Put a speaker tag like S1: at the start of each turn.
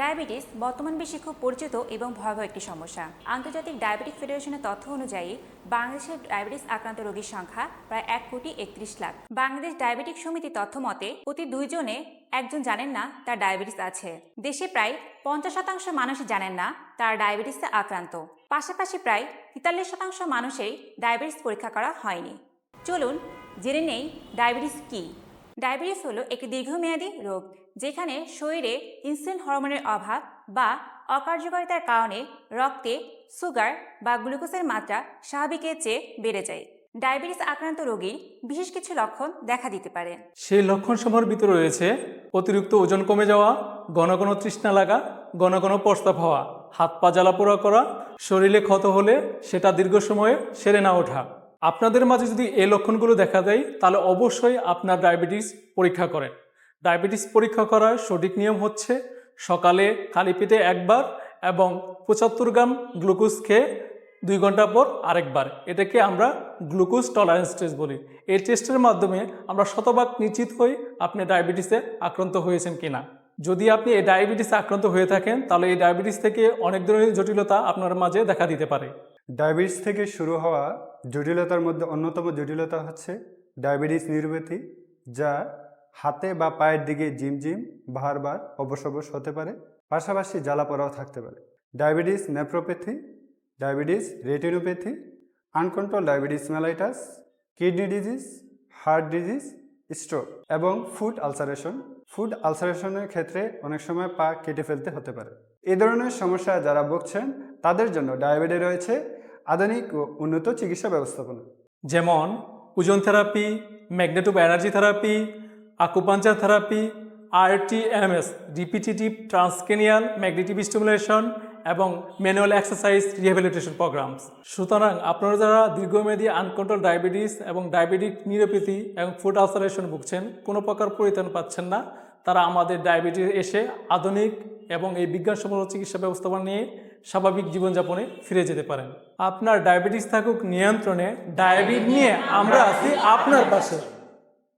S1: Diabetes বর্তমান বিশ্বে খুব পরিচিত এবং ভয়াবহ একটি সমস্যা। আন্তর্জাতিক ডায়াবেটিক ফেডারেশনের তথ্য অনুযায়ী বাংলাদেশের ডায়াবেটিস আক্রান্ত রোগীর সংখ্যা প্রায় এক কোটি একত্রিশ লাখ। বাংলাদেশ ডায়াবেটিক সমিতি তথ্য মতে, প্রতি দুইজনে একজন জানেন না তার ডায়াবেটিস আছে। দেশে প্রায় পঞ্চাশ শতাংশ মানুষই জানেন না তার ডায়াবেটিসে আক্রান্ত। পাশাপাশি প্রায় তেতাল্লিশ শতাংশ মানুষেই ডায়াবেটিস পরীক্ষা করা হয়নি। চলুন জেনে নেই ডায়াবেটিস কী। ডায়াবেটিস হলো একটি দীর্ঘমেয়াদী রোগ, যেখানে শরীরে ইনসুলিন হরমোনের অভাব বা অকার্যকারিতার কারণে রক্তে সুগার বা গ্লুকোজের মাত্রা স্বাভাবিকের চেয়ে বেড়ে যায়। ডায়াবেটিস আক্রান্ত রোগীর বিশেষ কিছু লক্ষণ দেখা দিতে পারে।
S2: সেই লক্ষণসমূহের ভিতরে রয়েছে অতিরিক্ত ওজন কমে যাওয়া, ঘন ঘন তৃষ্ণা লাগা, ঘন ঘন প্রস্তাব হওয়া, হাত পা জ্বালাপোড়া করা, শরীরে ক্ষত হলে সেটা দীর্ঘ সময়ে সেরে না ওঠা। আপনাদের মাঝে যদি এই লক্ষণগুলো দেখা দেয়, তাহলে অবশ্যই আপনার ডায়াবেটিস পরীক্ষা করেন। ডায়াবেটিস পরীক্ষা করার সঠিক নিয়ম হচ্ছে সকালে খালি পেটে একবার এবং পঁচাত্তর গ্রাম গ্লুকোজ খেয়ে দুই ঘণ্টা পর আরেকবার। এটাকে আমরা গ্লুকোজ টলারেন্স টেস্ট বলি। এই টেস্টের মাধ্যমে আমরা শতভাগ নিশ্চিত হই আপনি ডায়াবেটিসে আক্রান্ত হয়েছেন কিনা। যদি আপনি এই ডায়াবেটিসে আক্রান্ত হয়ে থাকেন, তাহলে এই ডায়াবেটিস থেকে অনেক ধরনের জটিলতা আপনার মাঝে দেখা দিতে পারে।
S3: ডায়াবেটিস থেকে শুরু হওয়া জটিলতার মধ্যে অন্যতম জটিলতা হচ্ছে ডায়াবেটিস নিউরোপ্যাথি যা হাতে বা পায়ের দিকে জিমজিম বারবার অবশ হতে পারে, পাশাপাশি জ্বালাপড়াও থাকতে পারে। Diabetes nephropathy diabetes retinopathy, uncontrol diabetes mellitus, kidney disease, heart disease, stroke এবং ফুড আলসারেশন। ফুড আলসারেশনের ক্ষেত্রে অনেক সময় পা কেটে ফেলতে হতে পারে। এ ধরনের সমস্যা যারা ভুগছেন, তাদের জন্য ডায়াবেটিস রয়েছে আধুনিক ও উন্নত চিকিৎসা ব্যবস্থাপনা।
S2: যেমন, ozone therapy magnetic energy therapy, acupuncture therapy, rTMS, repetitive transcranial magnetic stimulation এবং ম্যানুয়াল এক্সারসাইজ রিহ্যাবিলিটেশন প্রোগ্রামস। সুতরাং আপনারা যারা দীর্ঘমেয়াদী আনকন্ট্রোল ডায়াবেটিস এবং ডায়াবেটিক নিউরোপ্যাথি এবং ফুড আলসারেশন ভুগছেন, কোনো প্রকার পরিত্রাণ পাচ্ছেন না। তারা আমাদের ডায়াবেটিস এসে আধুনিক এবং এই বিজ্ঞানসম্মত চিকিৎসা ব্যবস্থাপনা নিয়ে স্বাভাবিক জীবনযাপনে ফিরে যেতে পারেন। আপনার ডায়াবেটিস থাকুক নিয়ন্ত্রণে, ডায়াবেটিস নিয়ে আমরা আছি আপনার পাশে।